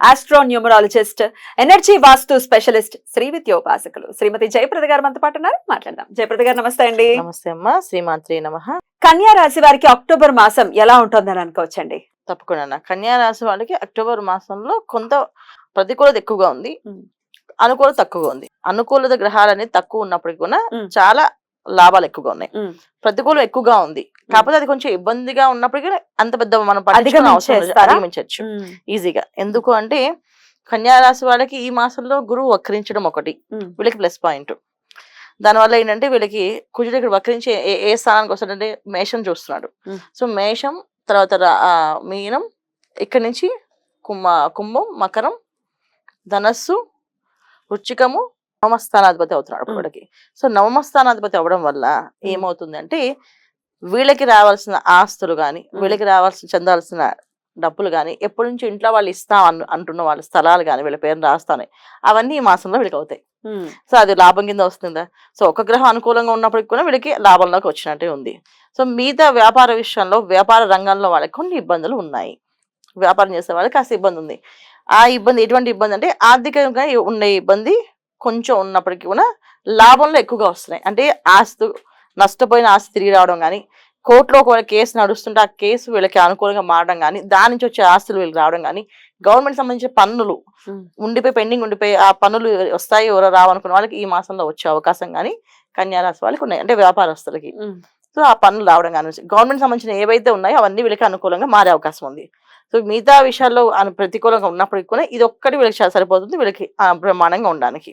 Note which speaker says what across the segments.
Speaker 1: astro numerologist energy vastu specialist Shri విద్యోపాసకులు Shrimati Jayaprada garu మనతో పాటు ఉన్నారు. మాట్లాడదాం. జయప్రద గారు నమస్తే అండి.
Speaker 2: నమస్తే అమ్మా. శ్రీమాత్రి నమ.
Speaker 1: కన్యా రాశి వారికి అక్టోబర్ మాసం ఎలా ఉంటుందని అనుకోవచ్చండి?
Speaker 2: తప్పకుండా కన్యా రాశి వాళ్ళకి అక్టోబర్ మాసంలో కొంత ప్రతికూలత ఎక్కువగా ఉంది. అనుకూలత తక్కువగా ఉంది. అనుకూలత గ్రహాలు అనేది తక్కువ ఉన్నప్పటికీ కూడా. చాలా లాభాలు ఎక్కువగా ఉన్నాయి. ప్రతికూలం ఎక్కువగా ఉంది. కాకపోతే అది కొంచెం ఇబ్బందిగా ఉన్నప్పటికీ అంత పెద్ద మనం? అధిగమించవచ్చు. ఈజీగా. ఎందుకు అంటే కన్యా రాశి వాళ్ళకి ఈ మాసంలో గురువు వక్రించడం ఒకటి. వీళ్ళకి ప్లస్ పాయింట్. దానివల్ల ఏంటంటే వీళ్ళకి కుజుడు ఇక్కడ వక్రించి ఏ ఏ స్థానానికి వస్తాడంటే మేషం చూస్తున్నాడు. సో మేషం తర్వాత మీనం ఇక్కడి నుంచి కుంభ కుంభం మకరం ధనస్సు వృచ్చికము నవమస్థానాధిపతి అవుతున్నాడు. వీళ్ళకి సో నవమస్థానాధిపతి అవ్వడం వల్ల ఏమవుతుందంటే వీళ్ళకి రావాల్సిన ఆస్తులు కానీ. వీళ్ళకి రావాల్సిన చెందాల్సిన డబ్బులు కానీ ఎప్పటి నుంచి ఇంట్లో వాళ్ళు ఇస్తాం అను అంటున్న వాళ్ళ స్థలాలు కానీ వీళ్ళ పేరు రాస్తానే అవన్నీ ఈ మాసంలో వీళ్ళకి అవుతాయి. సో అది లాభం కింద వస్తుందా? సో ఒక గ్రహం అనుకూలంగా ఉన్నప్పటికీ కూడా వీళ్ళకి లాభంలోకి వచ్చినట్టే ఉంది. సో మిగతా వ్యాపార విషయంలో వ్యాపార రంగంలో వాళ్ళకి కొన్ని ఇబ్బందులు ఉన్నాయి. వ్యాపారం చేసే వాళ్ళకి కాస్త ఇబ్బంది ఉంది. ఆ ఇబ్బంది ఎటువంటి ఇబ్బంది అంటే ఆర్థికంగా ఉండే ఇబ్బంది కొంచెం ఉన్నప్పటికీ కూడా లాభంలో ఎక్కువగా వస్తున్నాయి అంటే ఆస్తు నష్టపోయిన ఆస్తి తిరిగి రావడం కానీ కోర్టులో ఒక కేసు నడుస్తుంటే ఆ కేసు వీళ్ళకి అనుకూలంగా మారడం కానీ దాని నుంచి వచ్చే ఆస్తులు వీళ్ళకి రావడం కానీ గవర్నమెంట్ సంబంధించిన పన్నులు. ఉండిపోయి పెండింగ్ ఉండిపోయి ఆ పనులు వస్తాయి ఎవరో రావనుకున్న వాళ్ళకి ఈ మాసంలో వచ్చే అవకాశం కానీ కన్యారాశి వాళ్ళకి ఉన్నాయి అంటే వ్యాపారస్తులకి. సో ఆ పనులు రావడం కానీ గవర్నమెంట్ సంబంధించిన ఏవైతే ఉన్నాయో అవన్నీ వీళ్ళకి అనుకూలంగా మారే అవకాశం ఉంది సో మిగతా విషయాల్లో అను- ప్రతికూలంగా ఉన్నప్పటికీ కూడా ఇది ఒక్కటి వీళ్ళకి సరిపోతుంది వీళ్ళకి బ్రహ్మాండంగా ఉండడానికి.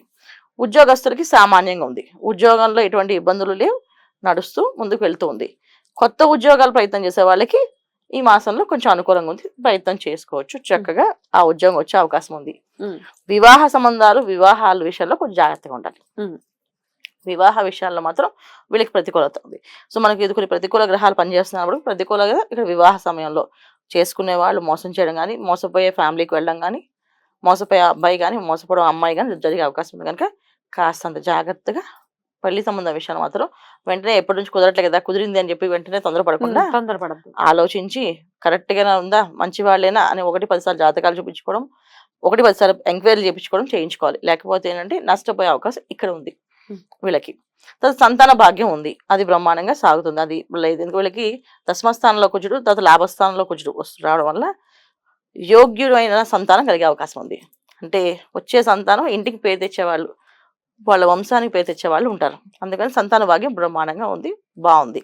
Speaker 2: ఉద్యోగస్తులకి సామాన్యంగా ఉంది. ఉద్యోగంలో ఎటువంటి ఇబ్బందులు లేవు. నడుస్తూ ముందుకు వెళ్తూ ఉంది. కొత్త ఉద్యోగాలు ప్రయత్నం చేసే వాళ్ళకి ఈ మాసంలో కొంచెం అనుకూలంగా ఉంది. ప్రయత్నం చేసుకోవచ్చు. చక్కగా ఆ ఉద్యోగం వచ్చే అవకాశం ఉంది. వివాహ సంబంధాలు వివాహాల విషయంలో కొంచెం జాగ్రత్తగా ఉండాలి. వివాహ విషయాల్లో మాత్రం వీళ్ళకి ప్రతికూలత ఉంది. సో మనకి ఇది కొన్ని ప్రతికూల గ్రహాలు పనిచేస్తున్నప్పుడు ప్రతికూలంగా ఇక్కడ వివాహ సమయంలో చేసుకునే వాళ్ళు మోసం చేయడం కానీ మోసపోయే ఫ్యామిలీకి వెళ్ళడం కానీ మోసపోయే అబ్బాయి కానీ మోసపోవడం అమ్మాయి కానీ జరిగే అవకాశం ఉంది కనుక కాస్తంత జాగ్రత్తగా పెళ్ళి సంబంధం విషయాలు మాత్రం వెంటనే ఎప్పటి నుంచి కుదరట్లే కదా కుదిరింది అని చెప్పి వెంటనే తొందరపడకుండా
Speaker 1: తొందరపడద్దు.
Speaker 2: ఆలోచించి కరెక్ట్ గానే ఉందా మంచి వాళ్ళేనా అని ఒకటి పదిసార్లు జాతకాలు చూపించుకోవడం ఒకటి పదిసార్లు ఎంక్వైరీ చేయించుకోవడం చేయించుకోవాలి. లేకపోతే ఏంటంటే నష్టపోయే అవకాశం ఇక్కడ ఉంది. వీళ్ళకి. తర్వాత సంతాన భాగ్యం ఉంది. అది బ్రహ్మాండంగా సాగుతుంది. అది లేదు. ఎందుకు వీళ్ళకి దశమస్థానంలో కుజుడు తర్వాత లాభస్థానంలో కుజుడు వస్తు రావడం వల్ల యోగ్యుడైన సంతానం కలిగే అవకాశం ఉంది. అంటే వచ్చే సంతానం ఇంటికి పేరు తెచ్చేవాళ్ళు వాళ్ళ వంశానికి పేరు తెచ్చేవాళ్ళు ఉంటారు. అందుకని సంతాన భాగ్యం బ్రహ్మాండంగా ఉంది బాగుంది.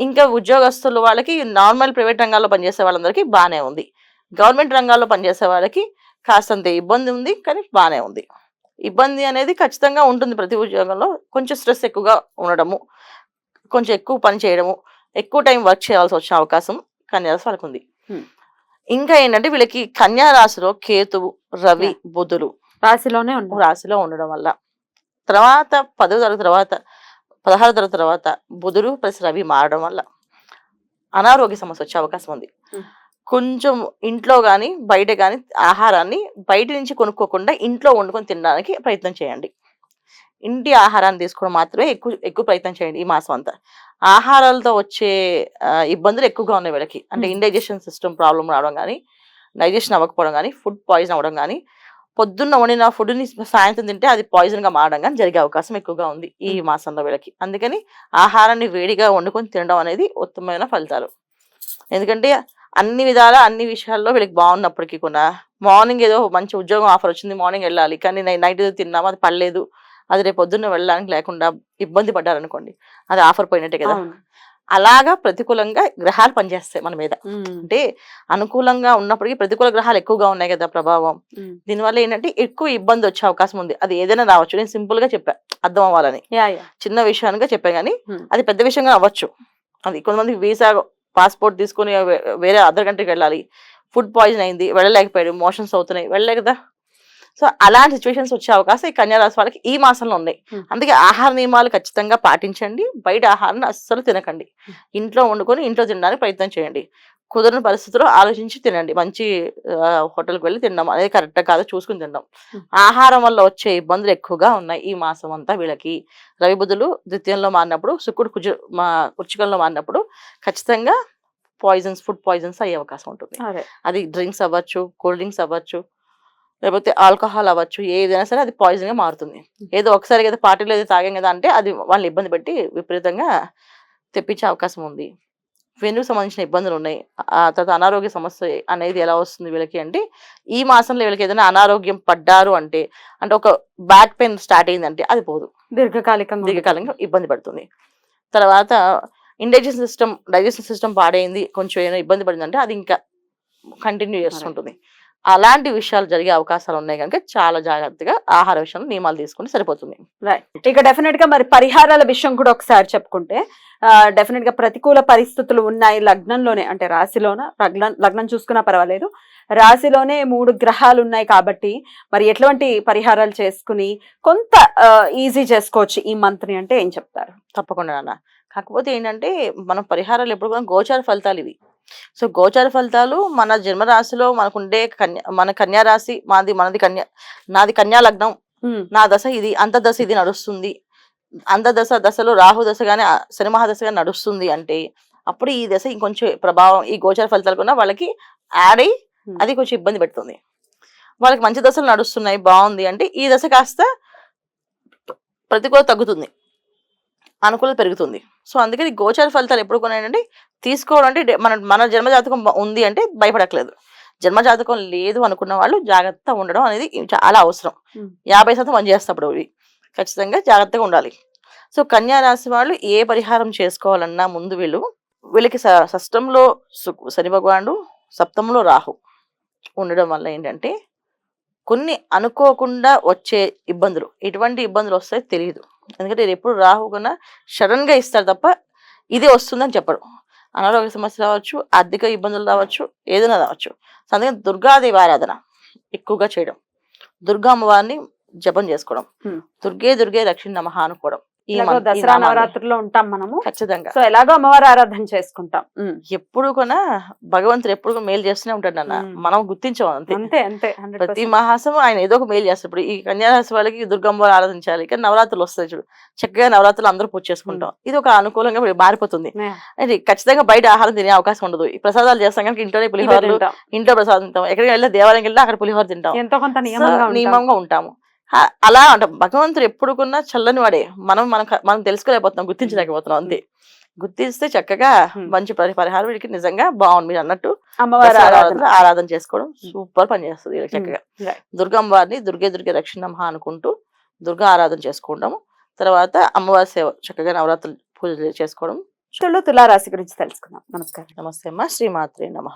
Speaker 2: ఇంకా ఉద్యోగస్తులు వాళ్ళకి నార్మల్ ప్రైవేట్ రంగాల్లో పనిచేసే వాళ్ళందరికీ బాగానే ఉంది. గవర్నమెంట్ రంగాల్లో పనిచేసే వాళ్ళకి కాస్తంత ఇబ్బంది ఉంది కానీ బాగానే ఉంది. ఇబ్బంది అనేది ఖచ్చితంగా ఉంటుంది ప్రతి ఉద్యోగంలో. కొంచెం స్ట్రెస్ ఎక్కువగా ఉండడము కొంచెం ఎక్కువ పని చేయడము ఎక్కువ టైం వర్క్ చేయాల్సి వచ్చే అవకాశం కన్యారాశి వాళ్ళకి ఉంది. ఇంకా ఏంటంటే వీళ్ళకి కన్యా రాశిలో కేతువు రవి బుధులు
Speaker 1: రాశిలోనే
Speaker 2: రాశిలో ఉండడం వల్ల. తర్వాత పదవ తరగతి తర్వాత పదహారు తరగతి తర్వాత బుధుడు ప్లస్ రవి మారడం వల్ల అనారోగ్య సమస్య వచ్చే అవకాశం ఉంది. కొంచెం ఇంట్లో కానీ బయట కానీ ఆహారాన్ని బయట నుంచి కొనుక్కోకుండా ఇంట్లో వండుకొని తినడానికి ప్రయత్నం చేయండి. ఇంటి ఆహారాన్ని తీసుకోవడం మాత్రమే ఎక్కువ ఎక్కువ ప్రయత్నం చేయండి ఈ మాసం అంతా. ఆహారాలతో వచ్చే ఇబ్బందులు ఎక్కువగా ఉన్నాయి వీళ్ళకి. అంటే. ఇండైజెషన్ సిస్టమ్ ప్రాబ్లం రావడం కానీ డైజెషన్ అవ్వకపోవడం కానీ ఫుడ్ పాయిజన్ అవ్వడం కానీ పొద్దున్న వండిన ఫుడ్ని సాయంత్రం తింటే అది పాయిజన్గా మారడం కానీ జరిగే అవకాశం ఎక్కువగా ఉంది ఈ మాసంలో వీళ్ళకి. అందుకని ఆహారాన్ని వేడిగా వండుకొని తినడం అనేది ఉత్తమమైన ఫలితాలు. ఎందుకంటే అన్ని విధాల అన్ని విషయాల్లో వీళ్ళకి బాగున్నప్పటికీ కూడా మార్నింగ్ ఏదో మంచి ఉద్యోగం ఆఫర్ వచ్చింది మార్నింగ్ వెళ్ళాలి. కానీ నైట్ ఏదో తిన్నాము అది పడలేదు. అది రేపు పొద్దున్న వెళ్ళడానికి లేకుండా ఇబ్బంది పడ్డారనుకోండి అది ఆఫర్ పోయినట్టే కదా. అలాగా ప్రతికూలంగా గ్రహాలు పనిచేస్తాయి మన మీద. అంటే అనుకూలంగా ఉన్నప్పటికీ ప్రతికూల గ్రహాలు ఎక్కువగా ఉన్నాయి కదా ప్రభావం. దీనివల్ల ఏంటంటే ఎక్కువ ఇబ్బంది వచ్చే అవకాశం ఉంది. అది ఏదైనా రావచ్చు. నేను సింపుల్గా చెప్పా అర్థం అవ్వాలని. చిన్న విషయానిగా చెప్పా కానీ. అది పెద్ద విషయంగా అవ్వచ్చు. అది కొంతమంది వీసా పాస్పోర్ట్ తీసుకొని వేరే అదర్ కంట్రీకి వెళ్ళాలి. ఫుడ్ పాయిజన్ అయింది వెళ్ళలేకపోయాడు మోషన్స్ అవుతున్నాయి వెళ్ళలే కదా. సో అలాంటి సిచ్యువేషన్స్ వచ్చే అవకాశం ఈ కన్యా రాశి వాళ్ళకి ఈ మాసంలో ఉన్నాయి. అందుకే ఆహార నియమాలు ఖచ్చితంగా పాటించండి బయట ఆహారాన్ని అస్సలు తినకండి. ఇంట్లో వండుకొని ఇంట్లో తినడానికి ప్రయత్నం చేయండి. కుదరని పరిస్థితుల్లో ఆలోచించి తినండి. మంచి హోటల్కి వెళ్ళి తినడం అనేది కరెక్ట్ కాదు చూసుకుని తినడం. ఆహారం వల్ల వచ్చే ఇబ్బందులు ఎక్కువగా ఉన్నాయి ఈ మాసం అంతా వీళ్ళకి. రవి బుధులు ద్వితీయంలో మారినప్పుడు శుక్రుడు కుజ మా వృచ్చికంలో మారినప్పుడు ఖచ్చితంగా పాయిజన్స్ ఫుడ్ పాయిజన్స్ అయ్యే అవకాశం ఉంటుంది.
Speaker 1: అదే.
Speaker 2: డ్రింక్స్ అవ్వచ్చు కూల్ డ్రింక్స్ అవ్వచ్చు లేకపోతే ఆల్కహాల్ అవ్వచ్చు ఏదైనా సరే అది పాయిజన్గా మారుతుంది ఏదో ఒకసారి కదా పార్టీలో ఏదో తాగాం కదా అంటే అది వాళ్ళని ఇబ్బంది పెట్టి విపరీతంగా తెప్పించే అవకాశం ఉంది. వెన్నుకు సంబంధించిన ఇబ్బందులు ఉన్నాయి ఆ తర్వాత అనారోగ్య సమస్య అనేది ఎలా వస్తుంది వీళ్ళకి అంటే ఈ మాసంలో వీళ్ళకి ఏదైనా అనారోగ్యం పడ్డారు అంటే అంటే ఒక బ్యాక్ పెయిన్ స్టార్ట్ అయిందంటే అది పోదు.
Speaker 1: దీర్ఘకాలికంగా ఉంటుంది.
Speaker 2: దీర్ఘకాలంగా ఇబ్బంది పడుతుంది. తర్వాత ఇండైజెషన్ సిస్టమ్ డైజెషన్ సిస్టమ్ పాడైంది కొంచెం ఏమైనా ఇబ్బంది పడిందంటే అది ఇంకా కంటిన్యూ చేస్తుంటుంది. అలాంటి విషయాలు జరిగే అవకాశాలు ఉన్నాయి కనుక చాలా జాగ్రత్తగా ఆహార విషయంలో నియమాలు తీసుకుంటే సరిపోతుంది.
Speaker 1: రైట్ ఇక డెఫినెట్గా మరి పరిహారాల విషయం కూడా ఒకసారి చెప్పుకుంటే డెఫినెట్గా ప్రతికూల పరిస్థితులు ఉన్నాయి లగ్నంలోనే అంటే రాశిలోన? లగ్నం లగ్నం చూసుకున్నా పర్వాలేదు. రాశిలోనే మూడు గ్రహాలు ఉన్నాయి కాబట్టి మరి ఎటువంటి పరిహారాలు చేసుకుని కొంత ఈజీ చేసుకోవచ్చు ఈ మంత్ని అంటే ఏం చెప్తారు?
Speaker 2: తప్పకుండా నాన్న. కాకపోతే ఏంటంటే మనం పరిహారాలు ఎప్పుడు కూడా గోచార ఫలితాలు ఇవి. సో గోచార ఫలితాలు మన జన్మరాశిలో మనకుండే కన్యా మన కన్యా రాశి మాది మనది కన్యా నాది కన్యా లగ్నం నా దశ ఇది అంత దశ ఇది నడుస్తుంది. అంత దశ దశలో రాహు దశ కానీ శని మహాదశ కానీ నడుస్తుంది అంటే అప్పుడు ఈ దశ ఇంకొంచెం ప్రభావం ఈ గోచర ఫలితాలు కూడా వాళ్ళకి యాడ్ అయ్యి. అది కొంచెం ఇబ్బంది పెడుతుంది. వాళ్ళకి మంచి దశలు నడుస్తున్నాయి బాగుంది అంటే ఈ దశ కాస్త ప్రతికూల తగ్గుతుంది. అనుకూలత పెరుగుతుంది. సో అందుకని గోచర ఫలితాలు ఎప్పుడు కూడా ఏంటంటే తీసుకోవడం అంటే మన మన జన్మజాతకం బ- ఉంది అంటే భయపడట్లేదు జన్మజాతకం లేదు అనుకున్న వాళ్ళు జాగ్రత్త ఉండడం అనేది చాలా అవసరం. యాభై శాతం పనిచేస్తప్పుడు ఇవి ఖచ్చితంగా జాగ్రత్తగా ఉండాలి. సో కన్యా రాశి వాళ్ళు ఏ పరిహారం చేసుకోవాలన్నా ముందు వీళ్ళు వీళ్ళకి స- షష్టంలో శని భగవానుడు సప్తంలో రాహు ఉండడం వల్ల ఏంటంటే కొన్ని అనుకోకుండా వచ్చే ఇబ్బందులు. ఎటువంటి ఇబ్బందులు వస్తాయో తెలియదు ఎందుకంటే ఇది ఎప్పుడు సడన్గా ఇస్తారు తప్ప ఇదే వస్తుందని చెప్పడు అనారోగ్య సమస్య రావచ్చు ఆర్థిక ఇబ్బందులు రావచ్చు ఏదైనా రావచ్చు. సో అందుకని దుర్గాదేవి ఆరాధన ఎక్కువగా చేయడం. దుర్గా అమ్మవారిని జపం చేసుకోవడం. దుర్గే దుర్గే రక్షణ నమః అనుకోవడం.
Speaker 1: ఎలాగో దసరా
Speaker 2: నామాన్ని.
Speaker 1: నవరాత్రుల్లో ఉంటాం మనము.
Speaker 2: ఖచ్చితంగా.
Speaker 1: సో ఎలాగో అమ్మవారి ఆరాధన చేసుకుంటాం.
Speaker 2: ఎప్పుడు కూడా భగవంతుడు ఎప్పుడు మేలు చేస్తూనే ఉంటాడు అన్న. మనం గుర్తించాం అంతే.
Speaker 1: అంతే అంతే
Speaker 2: ప్రతి మాసం ఆయన ఏదో ఒక మేలు చేస్తాడు. ఇప్పుడు ఈ కన్యారాశి వాళ్ళకి దుర్గమ్మ ఆరాధించాలి. కానీ నవరాత్రులు వస్తాయి చూడు. చక్కగా నవరాత్రులు అందరూ పూజ చేసుకుంటాం. ఇది ఒక అనుకూలంగా మారిపోతుంది. అంటే ఖచ్చితంగా బయట ఆహారం తినే అవకాశం ఉండదు. ఈ ప్రసాదాలు చేస్తాం కనుక ఇంట్లోనే పులిహోరలు ఇంట్లో ప్రసాదం తింటాం. ఎక్కడికి వెళ్ళి దేవాలయం వెళ్ళి అక్కడ పులిహోర తింటాం.
Speaker 1: ఎంతో కొంత
Speaker 2: సో,
Speaker 1: నియమంగా ఉంటాం.
Speaker 2: నియమంగా ఉంటాము. అలా అంటే భగవంతుడు ఎప్పుడు కొన్నా చల్లని వాడే. మనం మనం మనం తెలుసుకోలేకపోతున్నాం గుర్తించలేకపోతున్నాం అంతే. గుర్తిస్తే చక్కగా. మంచి పరి- పరిహారం వీడికి నిజంగా బాగుంది. మీరు అన్నట్టు
Speaker 1: అమ్మవారి ఆరాధన.
Speaker 2: చేసుకోవడం సూపర్ పని చేస్తుంది చక్కగా. దుర్గమ్మవారిని దుర్గే దుర్గే రక్షణమ్మ అనుకుంటూ దుర్గా ఆరాధన చేసుకుంటాము. తర్వాత అమ్మవారి సేవ చక్కగా నవరాత్రులు పూజలు చేసుకోవడం.
Speaker 1: తులారాశి గురించి తెలుసుకుందాం. నమస్కారం.
Speaker 2: నమస్తే అమ్మ. శ్రీమాత్రే నమ.